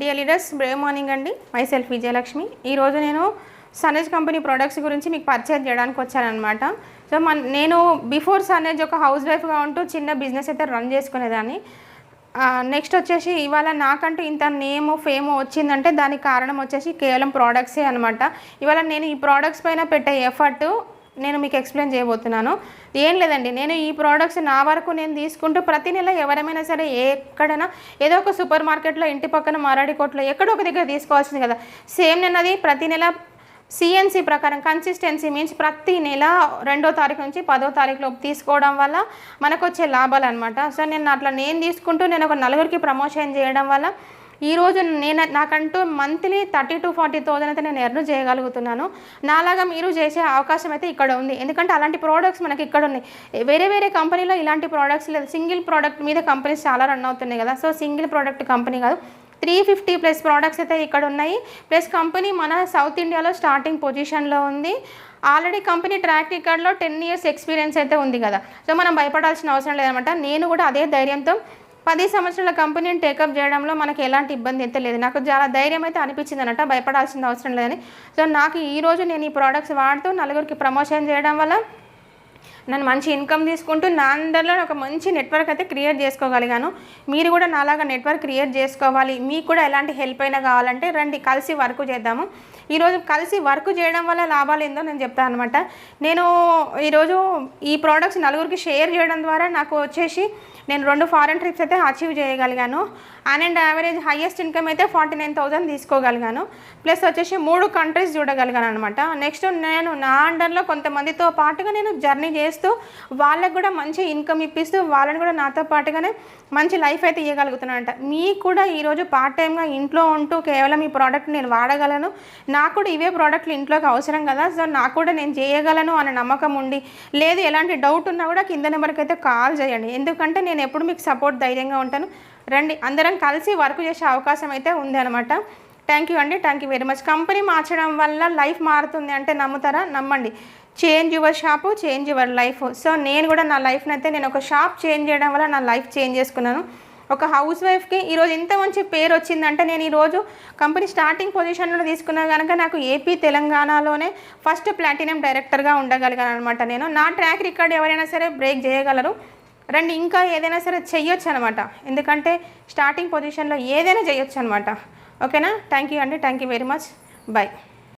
Dear leaders brave morning అండి. Myself Vijayalakshmi ఈరోజు నేను సనేజ్ కంపెనీ ప్రొడక్ట్స్ గురించి మీకు పర్చేజ్ చేయడానికి వచ్చానమాట సో మన నేను బిఫోర్ సనేజ్ ఒక హౌస్ వైఫ్గా ఉంటూ చిన్న బిజినెస్ అయితే రన్ చేసుకునేదాన్ని. నెక్స్ట్ వచ్చేసి ఇవాళ నాకంటూ ఇంత నేమ్ ఫేమ్ వచ్చిందంటే దానికి కారణం వచ్చేసి కేవలం ప్రోడక్ట్సే అనమాట ఇవాళ నేను ఈ ప్రోడక్ట్స్ పైన పెట్టే ఎఫర్ట్ నేను మీకు ఎక్స్ప్లెయిన్ చేయబోతున్నాను. ఏం లేదండి నేను ఈ ప్రోడక్ట్స్ నా వరకు నేను తీసుకుంటూ ప్రతి నెల ఎవరైనా సరే ఎక్కడైనా ఏదో ఒక సూపర్ మార్కెట్లో ఇంటి పక్కన మారాడికోట్లో ఎక్కడో ఒక దగ్గర తీసుకోవాల్సింది కదా. సేమ్ నేను అది ప్రతి నెల సిఎన్సీ ప్రకారం కన్సిస్టెన్సీ మీన్స్ ప్రతి నెల రెండో తారీఖు నుంచి పదో తారీఖులోపు తీసుకోవడం వల్ల మనకు వచ్చే లాభాలు అనమాట సో నేను అట్లా నేను తీసుకుంటూ నేను ఒక నలుగురికి ప్రమోషన్ చేయడం వల్ల ఈరోజు నేను నాకంటూ monthly thirty to forty thousand అయితే నేను ఎర్న్ చేయగలుగుతున్నాను. నాలాగా మీరు చేసే అవకాశం అయితే ఇక్కడ ఉంది. ఎందుకంటే అలాంటి ప్రోడక్ట్స్ మనకి ఇక్కడ ఉన్నాయి. వేరే వేరే కంపెనీలో ఇలాంటి ప్రోడక్ట్స్ లేదు. సింగిల్ ప్రోడక్ట్ మీద కంపెనీస్ చాలా రన్ అవుతున్నాయి కదా. సో సింగిల్ ప్రోడక్ట్ కంపెనీ కాదు. త్రీ ఫిఫ్టీ ప్లస్ ప్రోడక్ట్స్ అయితే ఇక్కడ ఉన్నాయి. ప్లస్ కంపెనీ మన సౌత్ ఇండియాలో స్టార్టింగ్ పొజిషన్లో ఉంది. ఆల్రెడీ కంపెనీ ట్రాక్ రికార్డ్లో టెన్ ఇయర్స్ ఎక్స్పీరియన్స్ అయితే ఉంది కదా. సో మనం భయపడాల్సిన అవసరం లేదనమాట నేను కూడా అదే ధైర్యంతో పది సంవత్సరాల కంపెనీని టేకప్ చేయడంలో మనకి ఎలాంటి ఇబ్బంది అయితే లేదు. నాకు చాలా ధైర్యం అయితే అనిపించింది అనమాట భయపడాల్సిన అవసరం లేదని. సో నాకు ఈరోజు నేను ఈ ప్రోడక్ట్స్ వాడుతూ నలుగురికి ప్రమోషన్ చేయడం వల్ల నన్ను మంచి ఇన్కమ్ తీసుకుంటూ నా అందరిలో ఒక మంచి నెట్వర్క్ అయితే క్రియేట్ చేసుకోగలిగాను. మీరు కూడా నాలాగా నెట్వర్క్ క్రియేట్ చేసుకోవాలి. మీకు కూడా ఎలాంటి హెల్ప్ అయినా కావాలంటే రండి కలిసి వర్క్ చేద్దాము. ఈరోజు కలిసి వర్క్ చేయడం వల్ల లాభాలు ఏందో నేను చెప్తాను అనమాట నేను ఈరోజు ఈ ప్రోడక్ట్స్ నలుగురికి షేర్ చేయడం ద్వారా నాకు వచ్చేసి నేను రెండు ఫారెన్ ట్రిప్స్ అయితే అచీవ్ చేయగలిగాను. An and average highest income అయితే ఫార్టీ నైన్ థౌసండ్ తీసుకోగలిగాను. ప్లస్ వచ్చేసి మూడు కంట్రీస్ చూడగలిగాను అనమాట నెక్స్ట్ నేను నా అండర్లో కొంతమందితో పాటుగా నేను జర్నీ చేస్తూ వాళ్ళకు కూడా మంచి ఇన్కమ్ ఇప్పిస్తూ వాళ్ళని కూడా నాతో పాటుగానే మంచి లైఫ్ అయితే ఇవ్వగలుగుతున్నానంట మీకు కూడా ఈరోజు పార్ట్ టైంగా ఇంట్లో ఉంటూ కేవలం ఈ ప్రోడక్ట్ నేను వాడగలను. నాకు కూడా ఇవే ప్రోడక్ట్లు ఇంట్లోకి అవసరం కదా. సో నాకు కూడా నేను చేయగలను అనే నమ్మకం ఉండి లేదు ఎలాంటి డౌట్ ఉన్నా కూడా కింద నెంబర్కి అయితే కాల్ చేయండి. ఎందుకంటే నేను ఎప్పుడు మీకు సపోర్ట్ ధైర్యంగా ఉంటాను. రండి అందరం కలిసి వర్క్ చేసే అవకాశం అయితే ఉంది అనమాట థ్యాంక్ యూ అండి thank you very much. Company మార్చడం వల్ల లైఫ్ మారుతుంది అంటే నమ్ముతారా? నమ్మండి. Change your shop change your life. So నేను కూడా నా లైఫ్ని అయితే నేను ఒక షాప్ చేంజ్ చేయడం వల్ల నా లైఫ్ చేంజ్ చేసుకున్నాను. ఒక హౌస్ వైఫ్కి ఈరోజు ఇంత మంచి పేరు వచ్చిందంటే నేను ఈరోజు కంపెనీ స్టార్టింగ్ పొజిషన్లో తీసుకున్నా కనుక నాకు ఏపీ తెలంగాణలోనే ఫస్ట్ ప్లాటినం డైరెక్టర్గా ఉండగలిగాను అనమాట నేను. నా ట్రాక్ రికార్డ్ ఎవరైనా సరే బ్రేక్ చేయగలరు. రండి ఇంకా ఏదైనా సరే చెయ్యొచ్చు అనమాట ఎందుకంటే స్టార్టింగ్ పొజిషన్లో ఏదైనా చేయొచ్చు అనమాట ఓకేనా? థ్యాంక్ యూ అండి. Thank you very much bye